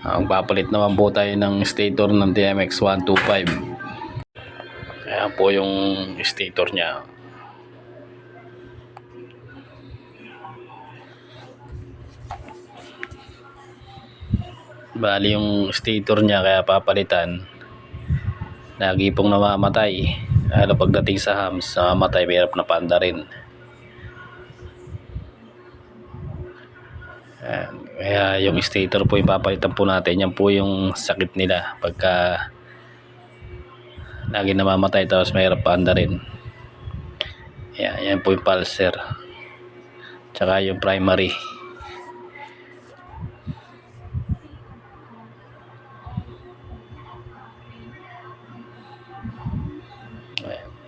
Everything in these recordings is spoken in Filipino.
Ang papalit naman po tayo ng stator ng TMX 125. Ayan po yung stator niya. Bali yung stator niya kaya papalitan. Lagi pong namamatay. Lalo pagdating sa hams, namamatay, mahirap na panda rin. Ayan. Kaya yung stator po yung papalitan po natin. Yan po yung sakit nila pagka lagi namamatay tapos mahirap panda rin. Ayan, yan po yung pulser. Tsaka yung primary.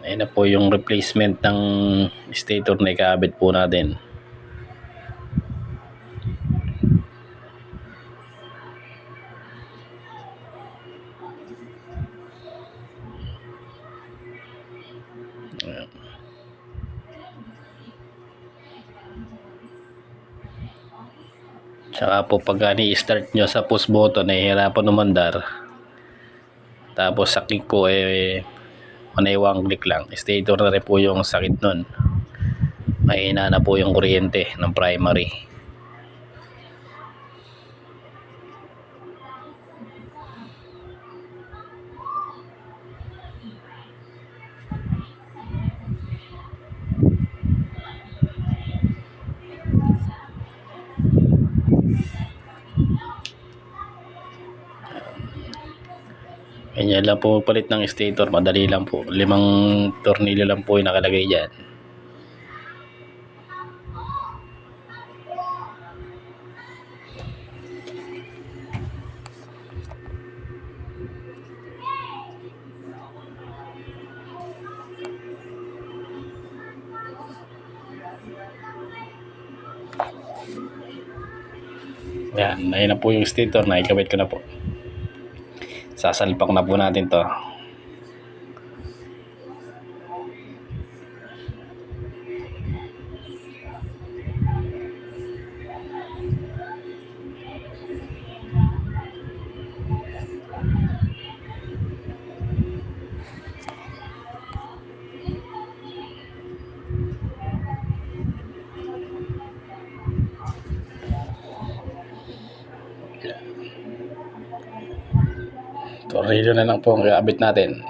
Ayan na po yung replacement ng stator na ikabit po natin. Tsaka po pag ni-start nyo sa push button, nahihirapan umandar. Tapos sa click ko, eh, manaiwang click lang. Stator na rin po yung sakit nun. Mahina na po yung kuryente ng primary. Ganyan lang po palit ng stator. Madali lang po. Limang tornilyo lang po yung nakalagay dyan. Yan, ayun na po yung stator na ikabit ko na po. Sasalpak na po natin to. Tornillo na lang po ang kaabit natin.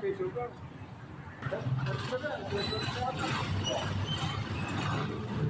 Thank you. Thank you.